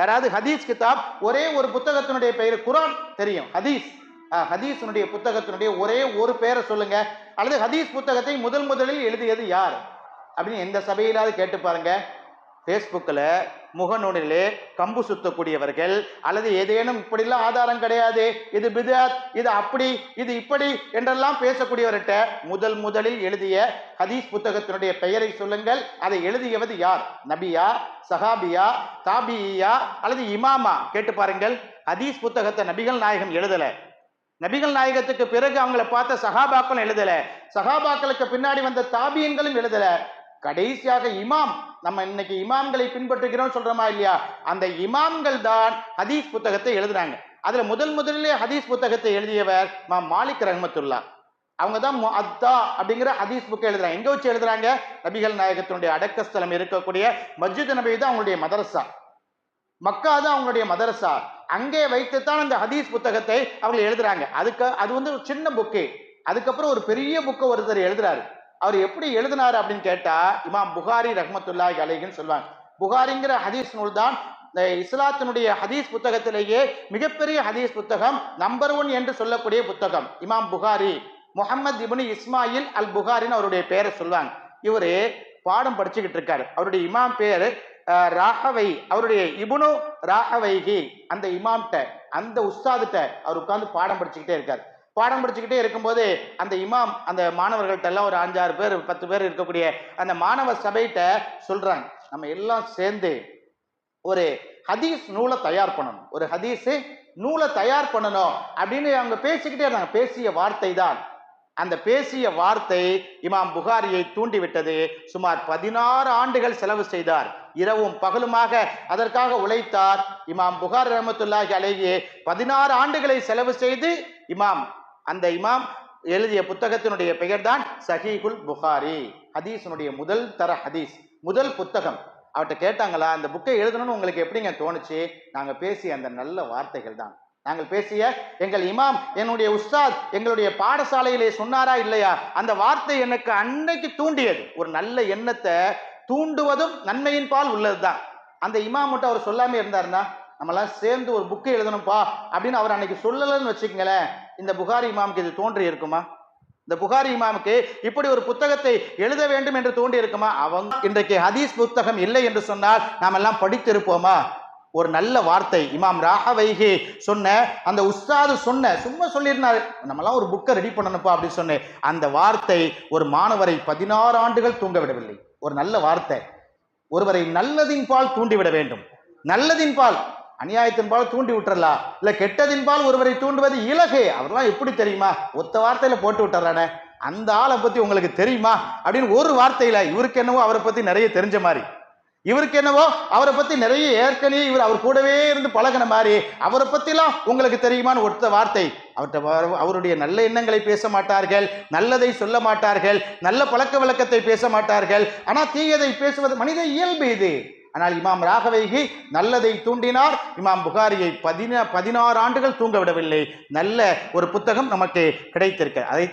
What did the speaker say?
யாராவது ஹதீஸ் கிதாப் ஒரே ஒரு புத்தகத்தினுடைய பெயர் குரான் தெரியும் ஹதீஸ். ஹதீஸினுடைய புத்தகத்தினுடைய ஒரே ஒரு பெயரை சொல்லுங்க. அல்லது ஹதீஸ் புத்தகத்தை முதல் முதலில் எழுதியது யார்? அப்படின்னு எந்த சபையிலாவது கேட்டு பாருங்க. ஃபேஸ்புக்கில் முகநூலிலே கம்பு சுத்தக்கூடியவர்கள் அல்லது ஏதேனும் இப்படிலாம் ஆதாரம் கிடையாது. இது பிதாத் இது அப்படி இது இப்படி என்றெல்லாம் பேசக்கூடியவர்கிட்ட முதல் முதலில் எழுதிய ஹதீஸ் புத்தகத்தினுடைய பெயரை சொல்லுங்கள். அதை எழுதியவது யார்? நபியா சஹாபியா தாபியா அல்லது இமாமா? கேட்டு பாருங்கள். ஹதீஸ் புத்தகத்தை நபிகள் நாயகம் எழுதலை. நபிகள் நாயகத்துக்கு பிறகு அவங்கள பார்த்த சஹாபாக்களும் எழுதலை. சஹாபாக்களுக்கு பின்னாடி வந்த தாபியன்களும் எழுதலை. கடைசியாக இமாம் நம்ம இன்னைக்கு இமாம்களை பின்பற்றுகிறோம் சொல்றோமா இல்லையா? அந்த இமாம்கள் தான் ஹதீஸ் புத்தகத்தை எழுதுறாங்க. அதுல முதல் முதலிலே ஹதீஸ் புத்தகத்தை எழுதியவர் மா மாலிக் ரஹமத்துல்லா. அவங்க தான் அத்தா அப்படிங்கிற ஹதீஸ் புக்கை எழுதுறாங்க. எங்க வச்சு எழுதுறாங்க? நபிகள் நாயகத்தினுடைய அடக்கஸ்தலம் இருக்கக்கூடிய மஸ்ஜித் நபி தான் அவங்களுடைய மதரசா மக்கா தான் அவங்களுடைய மதரசா அங்கே வைத்துத்தான் அந்த ஹதீஸ் புத்தகத்தை அவங்க எழுதுறாங்க. அதுக்கு அது வந்து ஒரு சின்ன புக்கு. அதுக்கப்புறம் ஒரு பெரிய புக்கை ஒருத்தர் எழுதுறாரு. அவர் எப்படி எழுதினாரு அப்படின்னு கேட்டா இமாம் புகாரி ரஹமத்துல்லாஹ் அலைகின்னு சொல்லுவாங்க. புகாரிங்கிற ஹதீஸ் நூல் தான் இந்த இஸ்லாத்தினுடைய ஹதீஸ் புத்தகத்திலேயே மிகப்பெரிய ஹதீஸ் புத்தகம் நம்பர் ஒன் என்று சொல்லக்கூடிய புத்தகம் இமாம் புகாரி முஹம்மது இபுனு இஸ்மாயில் அல் புகாரின்னு அவருடைய பேரை சொல்லுவாங்க. இவரு பாடம் படிச்சுக்கிட்டு இருக்காரு. அவருடைய இமாம் பேர் ராகவை அவருடைய இபுனு ராகவைகி அந்த இமாம்கிட்ட அந்த உஸ்தாதுட்ட அவர் உட்காந்து பாடம் படிச்சுக்கிட்டே இருக்கார். பாடம் படிச்சுக்கிட்டே இருக்கும்போது அந்த இமாம் அந்த மாணவர்கள்ட்ட எல்லாம் ஒரு அஞ்சாறு பேர் பத்து பேர் இருக்கக்கூடிய அந்த மாணவ சபைகிட்ட சொல்கிறாங்க நம்ம எல்லாம் சேர்ந்து ஒரு ஹதீஸ் நூலை தயார் பண்ணணும். ஒரு ஹதீஸு நூலை தயார் பண்ணணும் அப்படின்னு அவங்க பேசிக்கிட்டே இருந்தாங்க. பேசிய வார்த்தை தான். அந்த பேசிய வார்த்தை இமாம் புகாரியை தூண்டிவிட்டது. சுமார் பதினாறு ஆண்டுகள் செலவு செய்தார். இரவும் பகலுமாக அதற்காக உழைத்தார். இமாம் புகார் ரஹமத்துல்லாஹி அலைஹி பதினாறு ஆண்டுகளை செலவு செய்து இமாம் அந்த இமாம் எழுதிய புத்தகத்தினுடைய பெயர்தான் சஹீகுல் புகாரி. ஹதீஸினுடைய முதல் தர ஹதீஸ் முதல் புத்தகம். அவர்கிட்ட கேட்டாங்களா அந்த புக்கை எழுதணும்னு உங்களுக்கு எப்படிங்க தோணுச்சு? நாங்கள் பேசிய அந்த நல்ல வார்த்தைகள் தான். நாங்கள் பேசிய எங்கள் இமாம் என்னுடைய உஸ்தாத் எங்களுடைய பாடசாலையிலே சொன்னாரா இல்லையா? அந்த வார்த்தை எனக்கு அன்னைக்கு தூண்டியது. ஒரு நல்ல எண்ணத்தை தூண்டுவதும் நன்மையின் பால் உள்ளது தான் அந்த இமாம் மட்டும் அவர் சொல்லாமல் இருந்தாருன்னா நம்மளாம் சேர்ந்து ஒரு புக்கை எழுதணும்ப்பா அப்படின்னு அவர் அன்னைக்கு சொல்லலைன்னு வச்சுக்கங்களேன். இந்த புகாரி இமாமுக்கு இது தோன்றி இருக்குமா? இந்த புகாரி இமாமுக்கு இப்படி ஒரு புத்தகத்தை எழுத வேண்டும் என்று தோன்றி இருக்குமா? அவங்க இன்றைக்கு ஹதீஸ் புத்தகம் இல்லை என்று சொன்னால் நாம் எல்லாம் படித்திருப்போமா? ஒரு நல்ல வார்த்தை. இமாம் ராகவைகி சொன்ன அந்த உஸ்தாது சொன்ன சும்மா சொல்லியிருந்தாரு. நம்மலாம் ஒரு புக்கை ரெடி பண்ணணுப்பா அப்படின்னு சொன்னேன். அந்த வார்த்தை ஒரு மாணவரை பதினாறு ஆண்டுகள் தூங்க விடவில்லை ஒரு நல்ல வார்த்தை. ஒருவரை நல்லதின் பால் தூண்டிவிட வேண்டும். நல்லதின் பால் அநியாயத்தின்பால் தூண்டி விட்டுறலாம் இல்லை கெட்டதின்பால் ஒருவரை தூண்டுவது இலகு? அவர்லாம் எப்படி தெரியுமா? ஒத்த வார்த்தையில் போட்டு விட்டுறானே. அந்த ஆளை பற்றி உங்களுக்கு தெரியுமா? அப்படின்னு ஒரு வார்த்தையில் இவருக்கு என்னவோ அவரை பற்றி நிறைய தெரிஞ்ச மாதிரி. இவருக்கு என்னவோ அவரை பற்றி நிறைய ஏற்கனவே இவர் அவர் கூடவே இருந்து பழகின மாதிரி. அவரை பற்றிலாம் உங்களுக்கு தெரியுமான்னு ஒருத்த வார்த்தை. அவர்கிட்ட அவருடைய நல்ல எண்ணங்களை பேச மாட்டார்கள் நல்லதை சொல்ல மாட்டார்கள் நல்ல பழக்க வழக்கத்தை பேச மாட்டார்கள். ஆனால் தீயதை பேசுவது மனித இயல்பு இது. ஆனால் இமாம் ராகவைகி நல்லதை தூண்டினார். இமாம் புகாரியை பதின பதினாறு ஆண்டுகள் தூங்க விடவில்லை நல்ல ஒரு புத்தகம் நமக்கு கிடைத்திருக்க அதை